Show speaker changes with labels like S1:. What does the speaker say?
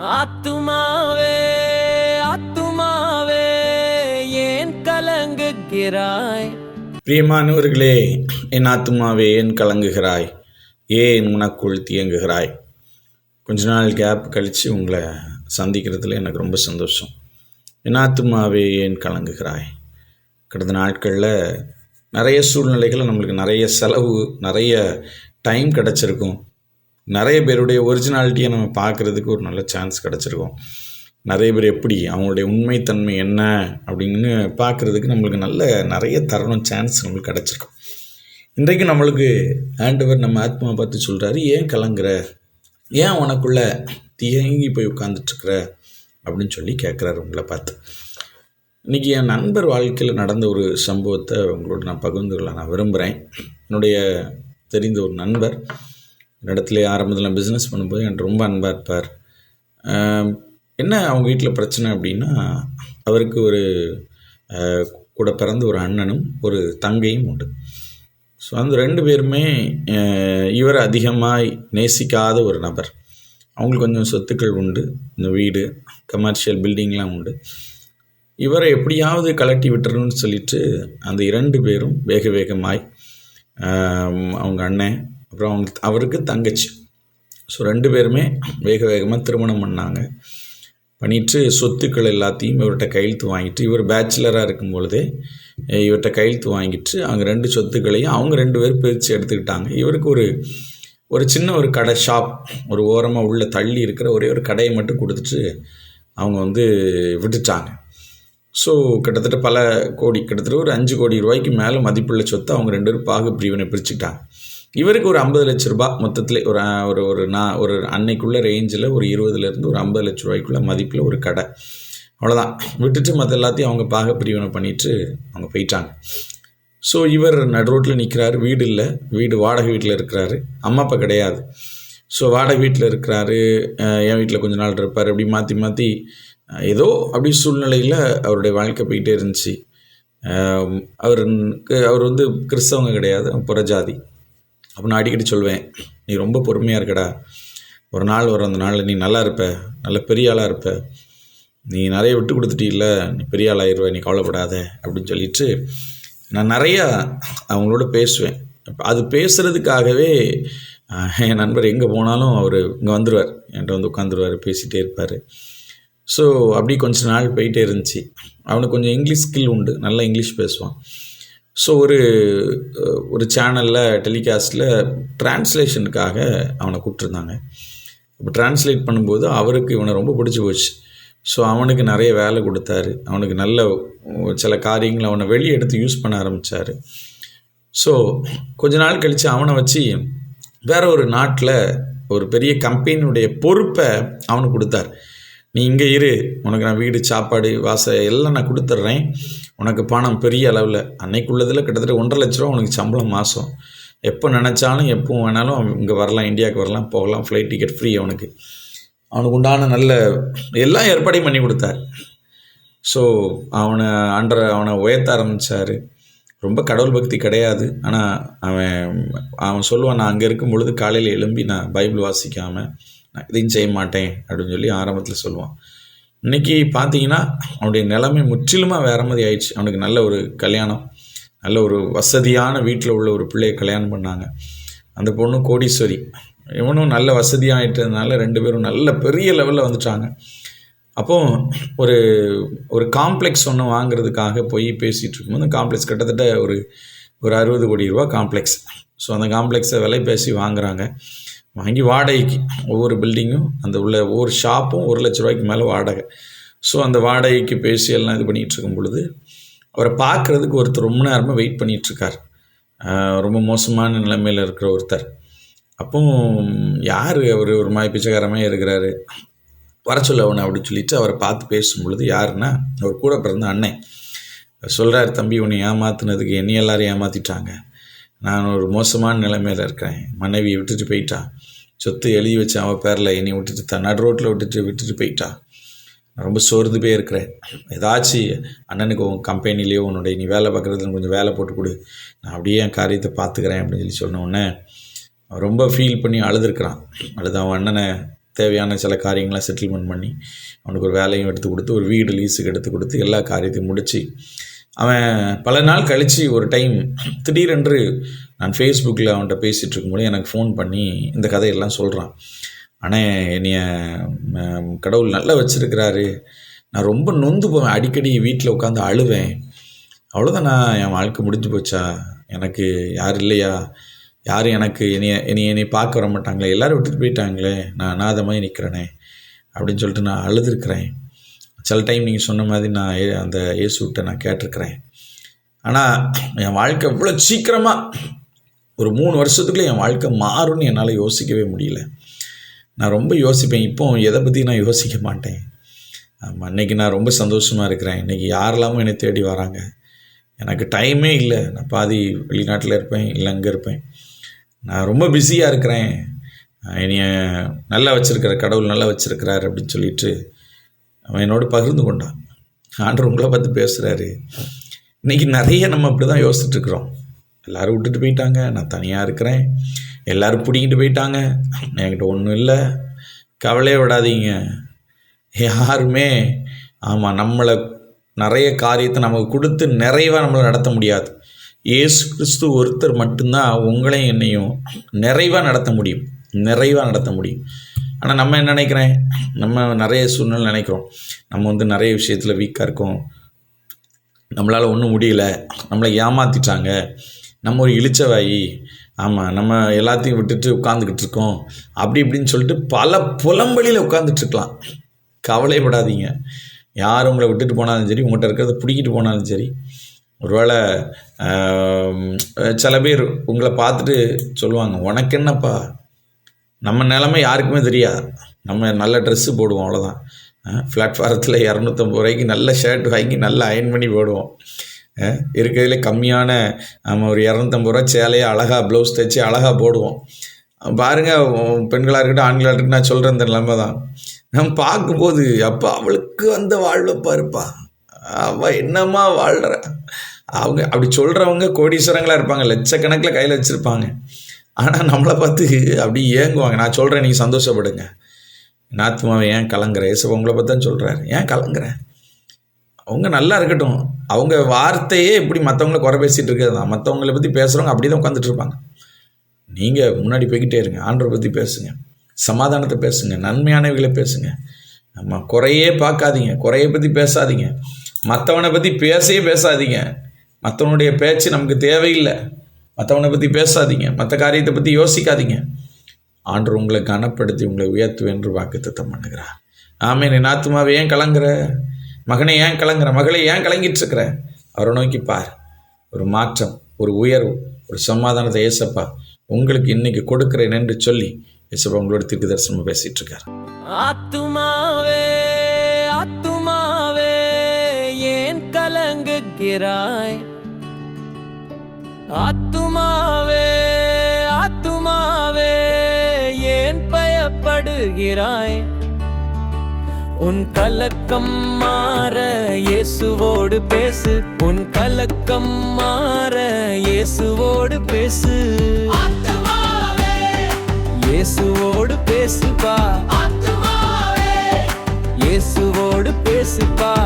S1: ஆத்துமாவே ஆத்துமாவே ஏன் கலங்குகிறாய்?
S2: பிரியமானவர்களே என் ஆத்துமாவே ஏன் கலங்குகிறாய்? ஏன் உனக்குள் தியங்குகிறாய் கொஞ்ச நாள் கேப் கழித்து உங்களை சந்திக்கிறதுல எனக்கு ரொம்ப சந்தோஷம். என்னாத்துமாவே ஏன் கலங்குகிறாய்? கடந்த நாட்களில் நிறைய சூழ்நிலைகள் நம்மளுக்கு நிறைய செலவு நிறைய டைம் கிடச்சிருக்கும். நிறைய பேருடைய ஒரிஜினாலிட்டியை நம்ம பார்க்குறதுக்கு ஒரு நல்ல சான்ஸ் கிடச்சிருக்கும். நிறைய பேர் எப்படி அவங்களுடைய உண்மைத்தன்மை என்ன அப்படின்னு பார்க்குறதுக்கு நம்மளுக்கு நல்ல நிறைய தருணம் சான்ஸ் நம்மளுக்கு கிடச்சிருக்கும். இன்றைக்கு நம்மளுக்கு ஆண்டவர் நம்ம ஆத்மா பார்த்து சொல்கிறாரு ஏன் கலங்குற? ஏன் உனக்குள்ள தியங்கி போய் உட்காந்துட்ருக்குற அப்படின்னு சொல்லி கேட்குறாரு உங்களை பார்த்து. இன்றைக்கி என் நண்பர் வாழ்க்கையில் நடந்த ஒரு சம்பவத்தை உங்களோட நான் பகிர்ந்து கொள்ள நான் விரும்புகிறேன் என்னுடைய தெரிந்த ஒரு நண்பர் இடத்துல ஆரம்பத்தில் பிஸ்னஸ் பண்ணும்போது எனக்கு ரொம்ப அன்பாக இருப்பார். என்ன அவங்க வீட்டில் பிரச்சனை அப்படின்னா அவருக்கு ஒரு கூட பிறந்த ஒரு அண்ணனும் ஒரு தங்கையும் உண்டு. ஸோ அந்த ரெண்டு பேருமே இவர் இவரை அதிகமாக நேசிக்காத ஒரு நபர். அவங்களுக்கு கொஞ்சம் சொத்துக்கள் உண்டு இந்த வீடு கமர்ஷியல் பில்டிங்லாம் உண்டு. இவரை எப்படியாவது கலட்டி விட்டுறணும்னு சொல்லிட்டு அந்த இரண்டு பேரும் வேக வேகமாய் அவங்க அண்ணன் அப்புறம் அவங்க அவருக்கு தங்கச்சி. ஸோ ரெண்டு பேருமே வேக வேகமாக திருமணம் பண்ணாங்க. பண்ணிட்டு சொத்துக்கள் எல்லாத்தையும் இவர்கிட்ட கையெழுத்து வாங்கிட்டு இவர் பேச்சுலராக இருக்கும் பொழுதே இவர்கிட்ட கையெழுத்து வாங்கிட்டு அவங்க ரெண்டு சொத்துக்களையும் அவங்க ரெண்டு பேரும் பிரித்து எடுத்துக்கிட்டாங்க. இவருக்கு ஒரு ஒரு சின்ன ஒரு கடை ஷாப் ஒரு ஓரமாக உள்ளே தள்ளி இருக்கிற ஒரே ஒரு கடையை மட்டும் கொடுத்துட்டு அவங்க வந்து விட்டுட்டாங்க. ஸோ கிட்டத்தட்ட பல கோடி கிட்டத்தட்ட ஒரு அஞ்சு கோடி ரூபாய்க்கு மேலே மதிப்புள்ள சொத்தை அவங்க ரெண்டு பேரும் பாக பிரிவினை பிரிச்சுக்கிட்டாங்க. இவருக்கு ஒரு ஐம்பது லட்ச ரூபாய் மொத்தத்தில் ஒரு ஒரு ஒரு நான் ஒரு அன்னைக்குள்ள ரேஞ்சில் ஒரு இருபதுலேருந்து ஒரு ஐம்பது லட்ச ரூபாய்க்குள்ள மதிப்பில் ஒரு கடை. அவ்வளோதான் விட்டுட்டு மற்ற எல்லாத்தையும் அவங்க பாக பிரிவினை பண்ணிட்டு அவங்க போயிட்டாங்க. ஸோ இவர் நடு ரோட்டில் நிற்கிறாரு வீடு இல்லை. வீடு வாடகை வீட்டில் இருக்கிறாரு. அம்மா அப்பா கிடையாது. ஸோ வாடகை வீட்டில் இருக்கிறாரு. என் வீட்டில் கொஞ்ச நாள் இருப்பார். அப்படி மாற்றி மாற்றி ஏதோ அப்படி சூழ்நிலையில் அவருடைய வாழ்க்கை போயிட்டே இருந்துச்சு. அவருக்கு அவர் வந்து கிறிஸ்தவங்க கிடையாது. புறஜாதி. அப்போ நான் அடிக்கடி சொல்வேன் நீ ரொம்ப பொறுமையாக இருக்கடா. ஒரு நாள் வரும் அந்த நாளில் நீ நல்லா இருப்ப நல்ல பெரிய ஆளாக இருப்ப. நீ நிறைய விட்டு கொடுத்துட்டீல்ல நீ பெரிய ஆளாயிருவ நீ கவலைப்படாத அப்படின்னு சொல்லிட்டு நான் நிறையா அவங்களோட பேசுவேன். அது பேசுகிறதுக்காகவே என் நண்பர் எங்கே போனாலும் அவர் இங்கே வந்துடுவார் என்கிட்ட வந்து உட்காந்துருவார் பேசிகிட்டே இருப்பார். ஸோ அப்படி கொஞ்ச நாள் போயிட்டே இருந்துச்சு. அவனுக்கு கொஞ்சம் இங்கிலீஷ் ஸ்கில் உண்டு. நல்லா இங்கிலீஷ் பேசுவான். ஸோ ஒரு ஒரு சேனலில் டெலிகாஸ்ட்டில் டிரான்ஸ்லேஷனுக்காக அவனை கூப்பிட்ருந்தாங்க இப்போ டிரான்ஸ்லேட் பண்ணும்போது அவருக்கு இவனை ரொம்ப பிடிச்சி போச்சு. ஸோ அவனுக்கு நிறைய வேலை கொடுத்தாரு. அவனுக்கு நல்ல சில காரியங்களை அவனை வெளியே எடுத்து யூஸ் பண்ண ஆரம்பித்தார் ஸோ கொஞ்ச நாள் கழித்து அவனை வச்சு வேற ஒரு நாட்டில் ஒரு பெரிய கம்பெனியுடைய பொறுப்பை அவனுக்கு கொடுத்தார். நீ இங்கே இரு. உனக்கு நான் வீடு சாப்பாடு வாச எல்லாம் நான் கொடுத்துட்றேன். உனக்கு பணம் பெரிய அளவில். அன்னைக்குள்ளதில் கிட்டத்தட்ட ஒன்றரை லட்ச ரூபா உனக்கு சம்பளம் மாதம் எப்போ நினச்சாலும் எப்போ வேணாலும் அவன் இங்கே வரலாம் இந்தியாவுக்கு வரலாம் போகலாம். ஃப்ளைட் டிக்கெட் ஃப்ரீ அவனுக்கு. அவனுக்கு உண்டான நல்ல எல்லா ஏற்பாடையும் பண்ணி கொடுத்தார். ஸோ அவனை அண்டர் அவனை உயர்த்த ஆரம்பித்தார் ரொம்ப கடவுள் பக்தி கிடையாது. ஆனால் அவன் அவன் சொல்லுவான் நான் அங்கே இருக்கும் பொழுது காலையில் எழும்பி நான் பைபிள் வாசிக்காமல் இதையும் செய்ய மாட்டேன் அப்படின்னு சொல்லி ஆரம்பத்தில் சொல்லுவான். இன்றைக்கி பார்த்தீங்கன்னா அவனுடைய நிலைமை முற்றிலுமாக வேற மாதிரி ஆயிடுச்சு. அவனுக்கு நல்ல ஒரு கல்யாணம் நல்ல ஒரு வசதியான வீட்டில் உள்ள ஒரு பிள்ளையை கல்யாணம் பண்ணாங்க. அந்த பொண்ணு கோடீஸ்வரி. இவனும் நல்ல வசதியாகிட்டதுனால ரெண்டு பேரும் நல்ல பெரிய லெவலில் வந்துட்டாங்க. அப்போ ஒரு ஒரு காம்ப்ளெக்ஸ் ஒன்று வாங்குறதுக்காக போய் பேசிகிட்டு இருக்கும்போது அந்த காம்ப்ளெக்ஸ் கிட்டத்தட்ட ஒரு ஒரு அறுபது கோடி ரூபா காம்ப்ளெக்ஸ் ஸோ அந்த காம்ப்ளெக்ஸை விலை பேசி வாங்குறாங்க. வாங்கி வாடகைக்கு. ஒவ்வொரு பில்டிங்கும் அந்த உள்ள ஒவ்வொரு ஷாப்பும் ஒரு லட்ச ரூபாய்க்கு மேலே வாடகை. ஸோ அந்த வாடகைக்கு பேசி எல்லாம் இது பண்ணிகிட்டு இருக்கும் பொழுது அவரை பார்க்குறதுக்கு ஒருத்தர் ரொம்ப நேரமாக வெயிட் பண்ணிகிட்ருக்கார் ரொம்ப மோசமான நிலைமையில் இருக்கிற ஒருத்தர். அப்போ யார் அவர்? ஒரு மாதிரி பிச்சைக்காரமாக இருக்கிறாரு. வர சொல்ல அவனை அப்படின்னு சொல்லிட்டு அவரை பார்த்து பேசும் பொழுது யாருன்னா அவர் கூட பிறந்த அண்ணன். சொல்கிறார் தம்பி உன்னை ஏமாத்துனதுக்கு என்னை எல்லாரும் ஏமாற்றிட்டாங்க நான் ஒரு மோசமான நிலைமையில் இருக்கிறேன் மனைவியை விட்டுட்டு போயிட்டா. சொத்து எழுதி வச்சு அவன் பேரில் என்னை விட்டுட்டு த நடு ரோட்டில் விட்டுட்டு விட்டுட்டு போயிட்டா. ரொம்ப சோர்ந்து போய் இருக்கிறேன். ஏதாச்சும் அண்ணனுக்கு உன் கம்பெனிலேயோ உன்னுடைய நீ வேலை பார்க்குறதுல கொஞ்சம் வேலை போட்டு கொடு. நான் அப்படியே என் காரியத்தை பார்த்துக்கிறேன் அப்படின்னு சொல்லி சொன்ன அவன் ரொம்ப ஃபீல் பண்ணி அழுதுருக்கிறான். அழுது அவன் அண்ணனை தேவையான சில காரியங்களாம் செட்டில்மெண்ட் பண்ணி அவனுக்கு ஒரு வேலையும் எடுத்து கொடுத்து ஒரு வீடு லீஸுக்கு எடுத்து கொடுத்து எல்லா காரியத்தையும் முடித்து அவன் பல நாள் கழித்து ஒரு டைம் திடீரென்று நான் ஃபேஸ்புக்கில் அவன்கிட்ட பேசிகிட்டு இருக்கும்போது எனக்கு ஃபோன் பண்ணி இந்த கதையெல்லாம் சொல்கிறான் ஆனால் என்னைய கடவுள் நல்லா வச்சுருக்கிறாரு. நான் ரொம்ப நொந்து போவேன். அடிக்கடி வீட்டில் உட்காந்து அழுவேன். அவ்வளோதான் நான் என் வாழ்க்கை முடிஞ்சு போச்சா? எனக்கு யார் இல்லையா? யாரும் எனக்கு என்னைய என்னைய என்னை பார்க்க வர மாட்டாங்களே எல்லோரும் விட்டுட்டு போயிட்டாங்களே? நான் அனாதமாக நிற்கிறேனே அப்படின்னு சொல்லிட்டு நான் அழுதுருக்கிறேன். சில டைம் நீங்கள் சொன்ன மாதிரி நான் ஏ- அந்த இயேசுகிட்ட நான் கேட்டிருக்கிறேன். ஆனால் என் வாழ்க்கை இவ்வளோ சீக்கிரமாக ஒரு மூணு வருஷத்துக்குள்ளே என் வாழ்க்கை மாறும்னு என்னால் யோசிக்கவே முடியல. நான் ரொம்ப யோசிப்பேன். இப்போ எதை பற்றி நான் யோசிக்க மாட்டேன். ஆமாம் இன்றைக்கி நான் ரொம்ப சந்தோஷமாக இருக்கிறேன். இன்றைக்கி யாரெல்லாமோ என்னை தேடி வராங்க? எனக்கு டைமே இல்லை. நான் பாதி வெளிநாட்டில் இருப்பேன் இல்லை அங்கே இருப்பேன். நான் ரொம்ப பிஸியாக இருக்கிறேன். என்னைய நல்லா வச்சுருக்கிற கடவுள் நல்லா வச்சுருக்கிறார் அப்படின்னு சொல்லிட்டு அவன் என்னோட பகிர்ந்து கொண்டான். ஆண்டர் உங்களை பார்த்து பேசுகிறாரு இன்றைக்கி நிறைய நம்ம அப்படி தான் யோசிச்சுட்ருக்குறோம் எல்லோரும் விட்டுட்டு போயிட்டாங்க. நான் தனியாக இருக்கிறேன். எல்லோரும் பிடிக்கிட்டு போயிட்டாங்க. என்கிட்ட ஒன்றும் இல்லை. கவலையே விடாதீங்க. யாருமே ஆமாம் நம்மளை நிறைய காரியத்தை நமக்கு கொடுத்து நிறைவாக நம்மளை நடத்த முடியாது. இயேசு கிறிஸ்து ஒருத்தர் மட்டும்தான் உங்களையும் என்னையும் நிறைவாக நடத்த முடியும். நிறைவாக நடத்த முடியும். ஆனால் நம்ம என்ன நினைக்கிறேன்? நம்ம நிறைய சூழ்நிலை நினைக்கிறோம். நம்ம வந்து நிறைய விஷயத்தில் வீக்காக இருக்கோம். நம்மளால் ஒன்றும் முடியல. நம்மளை ஏமாற்றிட்டாங்க நம்ம ஒரு இழிச்சவாயி. ஆமாம் நம்ம எல்லாத்தையும் விட்டுட்டு உட்காந்துக்கிட்டு இருக்கோம். அப்படி இப்படின்னு சொல்லிட்டு பல புலம்பலியில் உட்காந்துட்டுருக்கலாம் கவலைப்படாதீங்க. யார் உங்களை விட்டுட்டு போனாலும் சரி உங்கள்கிட்ட இருக்கிறத பிடிக்கிட்டு போனாலும் சரி ஒருவேளை சில பேர் உங்களை பார்த்துட்டு சொல்லுவாங்க உனக்கு என்னப்பா? நம்ம நிலமை யாருக்குமே தெரியாது. நம்ம நல்ல ட்ரெஸ்ஸு போடுவோம் அவ்வளோதான் பிளாட்ஃபாரத்தில் இரநூத்தம்பது ரூபாய்க்கு நல்ல ஷர்ட் வாங்கி நல்லா அயன் பண்ணி போடுவோம். இருக்கிறதுல கம்மியான நம்ம ஒரு இரநூத்தம்பது ரூபா சேலையை அழகாக ப்ளவுஸ் தைச்சி அழகாக போடுவோம். பாருங்கள் பெண்களாக இருக்கட்டும் ஆண்களாக இருக்கட்டும் நான் சொல்கிற இந்த நிலைமை தான். நம்ம பார்க்கும்போது அப்பா அவளுக்கு வந்த வாழ்வப்பா இருப்பா அவள் என்னம்மா வாழ்கிற அவங்க அப்படி சொல்கிறவங்க கோடீஸ்வரங்களாக இருப்பாங்க லட்சக்கணக்கில் கையில் வச்சுருப்பாங்க. ஆனால் நம்மளை பார்த்து அப்படி ஏங்குவாங்க. நான் சொல்கிறேன் நீங்கள் சந்தோஷப்படுங்க. நாத்மாவை ஏன் கலங்குற? ஏசப்பா உங்களை பார்த்து தான் சொல்கிறாரு ஏன் கலங்குறேன் அவங்க நல்லா இருக்கட்டும். அவங்க வார்த்தையே இப்படி மற்றவங்கள குறை பேசிகிட்டு இருக்கிறது தான். மற்றவங்கள பற்றி பேசுகிறவங்க அப்படி தான் உட்காந்துட்டு இருப்பாங்க. நீங்கள் முன்னாடி போய்கிட்டே இருங்க. ஆண்டரை பற்றி பேசுங்க. சமாதானத்தை பேசுங்க. நன்மையானவைகளை பேசுங்க. நம்ம குறையே பார்க்காதீங்க. குறையை பற்றி பேசாதீங்க. மற்றவனை பற்றி பேசவே பேசாதீங்க. மற்றவனுடைய பேச்சு நமக்கு தேவையில்லை. மற்றவனை பற்றி பேசாதீங்க. மற்ற காரியத்தை பற்றி யோசிக்காதீங்க. ஆண்டு உங்களை கனப்படுத்தி உங்களை உயர்த்துவேன் என்று வாக்குத்தத்தம் பண்ணுகிறார் ஆமே நீ நாத்துமாவை ஏன் கலங்குற? மகனை ஏன் கலங்குற? மகளை ஏன் கலங்கிட்டு இருக்கிற அவரை நோக்கி பார். ஒரு மாற்றம் ஒரு உயர்வு ஒரு சமாதானத்தை ஏசப்பா உங்களுக்கு இன்னைக்கு கொடுக்கிறேன் என்று சொல்லி ஏசப்பா உங்களோட திருக்கு தரிசனமாக பேசிட்டு இருக்காரு
S1: ஆத்துமாவே ஆத்துமாவே ஏன் கலங்குகிறாய்? ஆத்துமாவே ஆத்துமாவே ஏன் பயப்படுகிறாய்? உன் கலக்கம் மாற இயேசுவோடு பேசு. உன் கலக்கம் மாற இயேசுவோடு பேசு. இயேசுவோடு பேசுப்பா. இயேசுவோடு பேசுப்பார்